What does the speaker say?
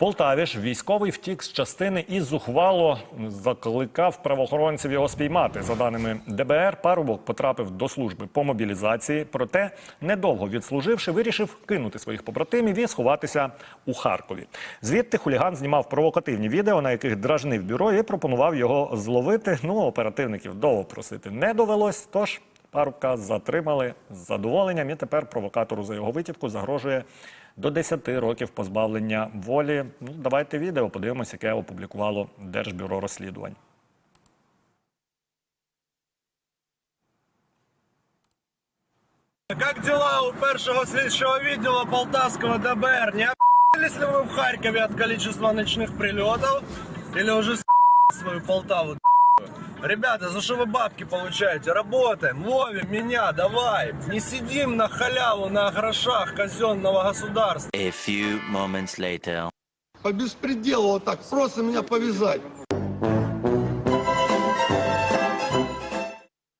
Полтаві ж військовий втік з частини і зухвало закликав правоохоронців його спіймати. За даними ДБР, парубок потрапив до служби по мобілізації. Проте, недовго відслуживши, вирішив кинути своїх побратимів і сховатися у Харкові. Звідти хуліган знімав провокативні відео, на яких дражнив бюро і пропонував його зловити. Ну, оперативників довго просити не довелось. Тож парубка затримали з задоволенням. І тепер провокатору за його витівку загрожує до 10 років позбавлення волі. Ну, давайте відео подивимося, яке опублікувало Держбюро розслідувань. Как дела у першого слідчого відділу Полтавского ДБР? Не охуелись ли вы в Харькове от количества ночных прилетов? Или уже свою Полтаву Ребята, за что вы бабки получаете? Работаем, ловим меня, давай. Не сидим на халяву, на грошах казенного государства. A few moments later. По беспределу вот так, просто меня повязать.